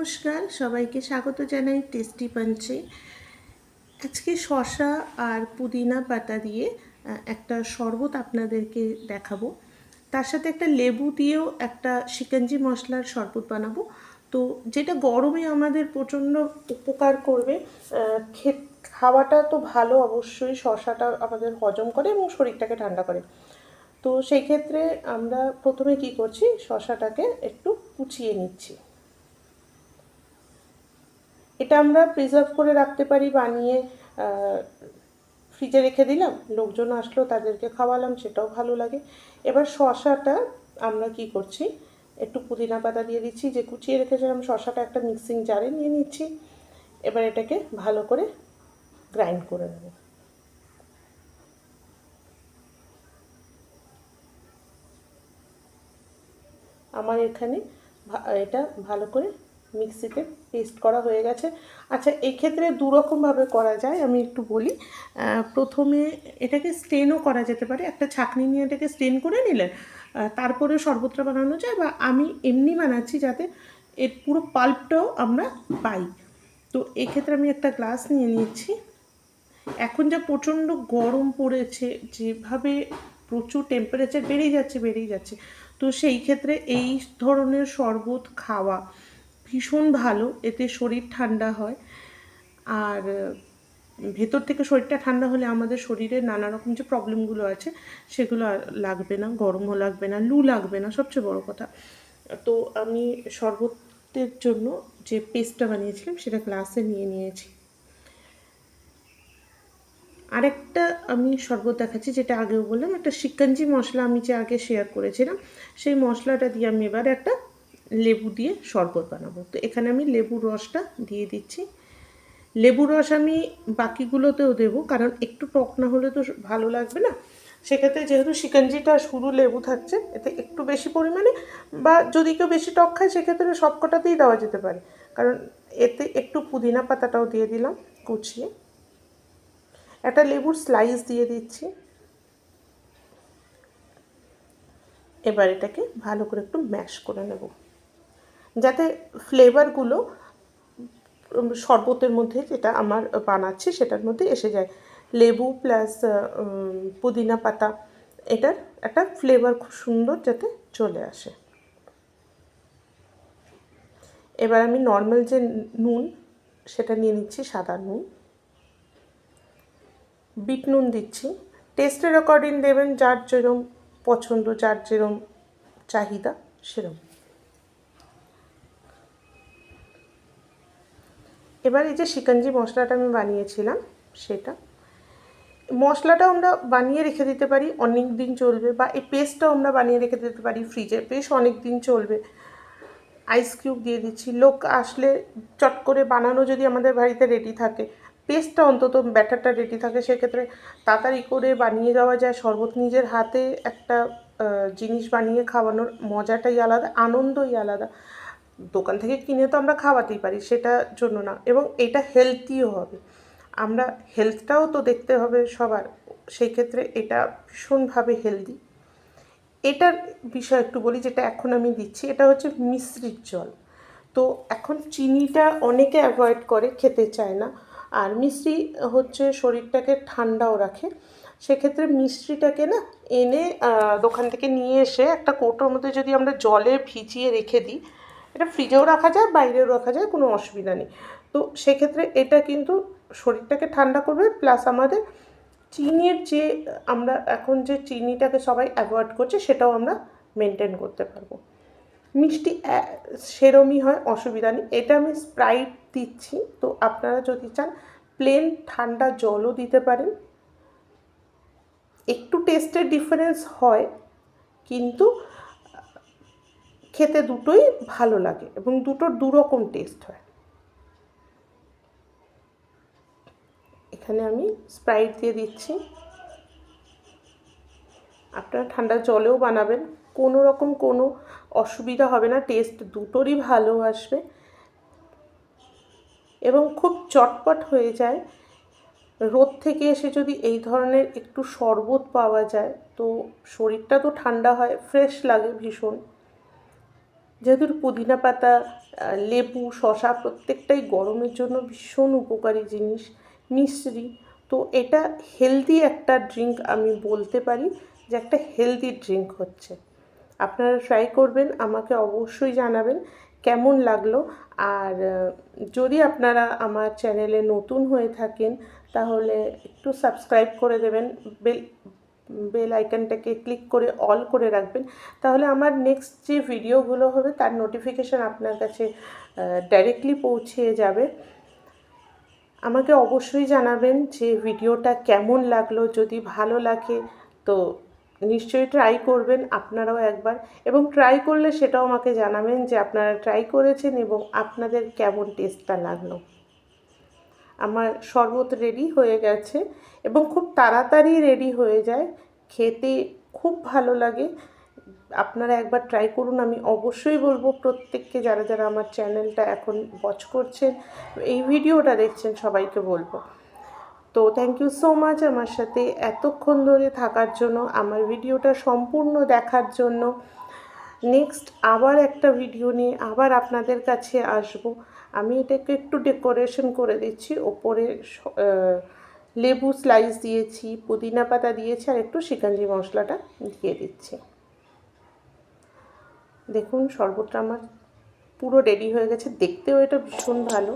নমস্কার, সবাইকে স্বাগত জানাই টেস্টি পাঞ্চে। আজকে শশা আর পুদিনা পাতা দিয়ে একটা শরবত আপনাদেরকে দেখাবো। তার সাথে একটা লেবু দিয়েও একটা শিকঞ্জি মশলার শরবত বানাবো। তো যেটা গরমে আমাদের প্রচণ্ড উপকার করবে খে- খাওয়াটা তো ভালো অবশ্যই শশাটা আমাদের হজম করে এবং শরীরটাকে ঠান্ডা করে। তো সেই ক্ষেত্রে আমরা প্রথমে কি করছি শশাটাকে একটু কুচিয়ে নিচ্ছি। এটা আমরা প্রিজার্ভ করে রাখতে পারি, বানিয়ে ফ্রিজে রেখে দিলাম, লোকজন আসলো, তাদেরকে খাওয়ালাম, সেটাও ভালো লাগে। এবার শশাটা আমরা কি করছি, একটু পুদিনা পাতা দিয়ে দিচ্ছি, যে কুচিয়ে রেখেছিলাম শশাটা একটা মিক্সিং জারে নিয়ে নিচ্ছি। এবার এটাকে ভালো করে গ্রাইন্ড করে নেব। আমার এখানে এটা ভালো করে মিক্সিতে পেস্ট করা হয়ে গেছে। আচ্ছা এই ক্ষেত্রে দুরকমভাবে করা যায়, আমি একটু বলি। প্রথমে এটাকে স্টেনও করা যেতে পারে। একটা ছাঁকনি নিয়ে এটাকে স্টেন করে নিলেন তারপরে শরবতটা বানানো যায় বা আমি এমনি বানাচ্ছি যাতে এর পুরো পাল্পটাও আমরা পাই। তো এক্ষেত্রে আমি একটা গ্লাস নিয়ে নিচ্ছি। এখন যা প্রচণ্ড গরম পড়েছে, যেভাবে প্রচুর টেম্পারেচার বেড়েই যাচ্ছে বেড়েই যাচ্ছে, তো সেই ক্ষেত্রে এই ধরনের শরবত খাওয়া ভীষণ ভালো, এতে শরীর ঠান্ডা হয়। আর ভেতর থেকে শরীরটা ঠান্ডা হলে আমাদের শরীরে নানা রকম যে প্রবলেমগুলো আছে, সেগুলো লাগবে না, গরমও লাগবে না, লু লাগবে না, সবচেয়ে বড় কথা। তো আমি শরবতের জন্য যে পেস্টটা বানিয়েছিলাম, সেটা গ্লাসে নিয়ে নিয়েছি। আরেকটা আমি শরবত দেখাচ্ছি, যেটা আগেও বললাম, একটা শিকঞ্জি মশলা আমি যে আগে শেয়ার করেছিলাম, সেই মশলাটা দিয়ে আমি এবার একটা লেবু দিয়ে শরবত বানাবো। তো এখানে আমি লেবুর রসটা দিয়ে দিচ্ছি। লেবু রস আমি বাকিগুলোতেও দেবো, কারণ একটু টক না হলে তো ভালো লাগবে না। সেক্ষেত্রে যেহেতু শিকঞ্জিটা শুরু লেবু থাকছে, এতে একটু বেশি পরিমাণে বা যদি কেউ বেশি টক খায়, সেক্ষেত্রে সবকটাতেই দেওয়া যেতে পারে। কারণ এতে একটু পুদিনা পাতাটাও দিয়ে দিলাম কুচিয়ে। একটা লেবুর স্লাইস দিয়ে দিচ্ছি। এবার এটাকে ভালো করে একটু ম্যাশ করে নেব। যাতে ফ্লেভারগুলো শরবতের মধ্যে যেটা আমার বানাচ্ছি সেটার মধ্যে এসে যায়। লেবু প্লাস পুদিনা পাতা, এটার একটা ফ্লেভার খুব সুন্দর যাতে চলে আসে। এবার আমি নর্মাল যে নুন, সেটা নিয়ে নিচ্ছি সাদা নুন। বিট নুন দিচ্ছি। টেস্টের অ্যাকর্ডিং দেবেন, যার যেরম পছন্দ, যার যেরম চাহিদা, সেরম। এবার এই যে শিকঞ্জি মশলাটা আমি বানিয়েছিলাম, সেটা। মশলাটা আমরা বানিয়ে রেখে দিতে পারি, অনেক দিন চলবে, বা এই পেস্টটাও আমরা বানিয়ে রেখে দিতে পারি ফ্রিজে। বেশ অনেক দিন চলবে। আইস কিউব দিয়ে দিচ্ছি। লোক আসলে চট করে বানানো যদি আমাদের বাড়িতে রেডি থাকে, পেস্টটা অন্তত ব্যাটারটা রেডি থাকে, সেক্ষেত্রে তাড়াতাড়ি করে বানিয়ে যাওয়া যায়। শরবত নিজের হাতে একটা জিনিস বানিয়ে খাওয়ানোর মজাটাই আলাদা, আনন্দই আলাদা। দোকান থেকে কিনে তো আমরা খাওয়াতেই পারি, সেটার জন্য না। এবং এটা হেলদিও হবে। আমরা হেলথটাও তো দেখতে হবে সবার, সেই ক্ষেত্রে এটা ভীষণভাবে হেলদি এটার বিষয় একটু বলি, যেটা এখন আমি দিচ্ছি, এটা হচ্ছে মিশ্রিত জল। তো এখন চিনিটা অনেকে অ্যাভয়েড করে, খেতে চায় না। আর মিশ্রি হচ্ছে শরীরটাকে ঠান্ডাও রাখে। সেক্ষেত্রে মিষ্টিটাকে না এনে দোকান থেকে নিয়ে এসে একটা কৌটোর মধ্যে যদি আমরা জলে ভিজিয়ে রেখে দিই এটা ফ্রিজেও রাখা যায়, বাইরেও রাখা যায়, কোনো অসুবিধা নেই। তো সেক্ষেত্রে এটা কিন্তু শরীরটাকে ঠান্ডা করবে প্লাস আমাদের চিনির যে, আমরা এখন যে চিনিটাকে সবাই অ্যাভয়েড করছে, সেটাও আমরা মেনটেন করতে পারব। মিষ্টি সেরমই হয়, অসুবিধা নেই। এটা আমি স্প্রাইট দিচ্ছি। তো আপনারা যদি চান প্লেন ঠান্ডা জলও দিতে পারেন। একটু টেস্টের ডিফারেন্স হয়, কিন্তু খেতে দুটোই ভালো লাগে এবং দুটোর দুরকম টেস্ট হয়। এখানে আমি স্প্রাইট দিয়ে দিচ্ছি। আপনারা ঠান্ডা জলেও বানাবেন, কোনো রকম কোনো অসুবিধা হবে না টেস্ট দুটোরই ভালো আসবে। এবং খুব চটপট হয়ে যায়। রোদ থেকে এসে যদি এই ধরনের একটু শরবত পাওয়া যায়, তো শরীরটা তো ঠান্ডা হয় ফ্রেশ লাগে ভীষণ। যেহেতু পুদিনা পাতা লেবু শশা প্রত্যেকটাই গরমের জন্য ভীষণ উপকারী জিনিস, মিশ্রি। তো এটা হেলদি একটা ড্রিঙ্ক আমি বলতে পারি যে একটা হেলদি ড্রিঙ্ক হচ্ছে। আপনারা ট্রাই করবেন, আমাকে অবশ্যই জানাবেন কেমন লাগল। আর যদি আপনারা আমার চ্যানেলে নতুন হয়ে থাকেন, তাহলে একটু সাবস্ক্রাইব করে দেবেন বেল বেল আইকনটাকে ক্লিক করে অল করে রাখবেন। তাহলে আমার নেক্সট যে ভিডিওগুলো হবে, তার নোটিফিকেশান আপনার কাছে ডাইরেক্টলি পৌঁছে যাবে। আমাকে অবশ্যই জানাবেন যে ভিডিওটা কেমন লাগল। যদি ভালো লাগে, তো নিশ্চয়ই ট্রাই করবেন আপনারাও একবার। এবং ট্রাই করলে সেটাও আমাকে জানাবেন যে আপনারা ট্রাই করেছেন এবং আপনাদের কেমন টেস্টটা লাগল। আমার শরবত রেডি হয়ে গেছে এবং খুব তাড়াতাড়ি রেডি হয়ে যায়। খেতে খুব ভালো লাগে। আপনারা একবার ট্রাই করুন। আমি অবশ্যই বলব প্রত্যেককে যারা যারা আমার চ্যানেলটা এখন ওয়াচ করছেন, এই ভিডিওটা দেখছেন, সবাইকে বলব। তো থ্যাংক ইউ সো মাচ আমার সাথে এতক্ষণ ধরে থাকার জন্য, আমার ভিডিওটা সম্পূর্ণ দেখার জন্য। নেক্সট আবার একটা ভিডিও নিয়ে আবার আপনাদের কাছে আসব। আমি এটাকে একটু ডেকোরেশন করে দিচ্ছি। ওপরে লেবু স্লাইস দিয়েছি, পুদিনা পাতা দিয়েছি, আর একটু শিকাঞ্জি মশলাটা দিয়ে দিচ্ছি। দেখুন, শরবতটা আমার পুরো রেডি হয়ে গেছে। দেখতেও এটা ভীষণ ভালো।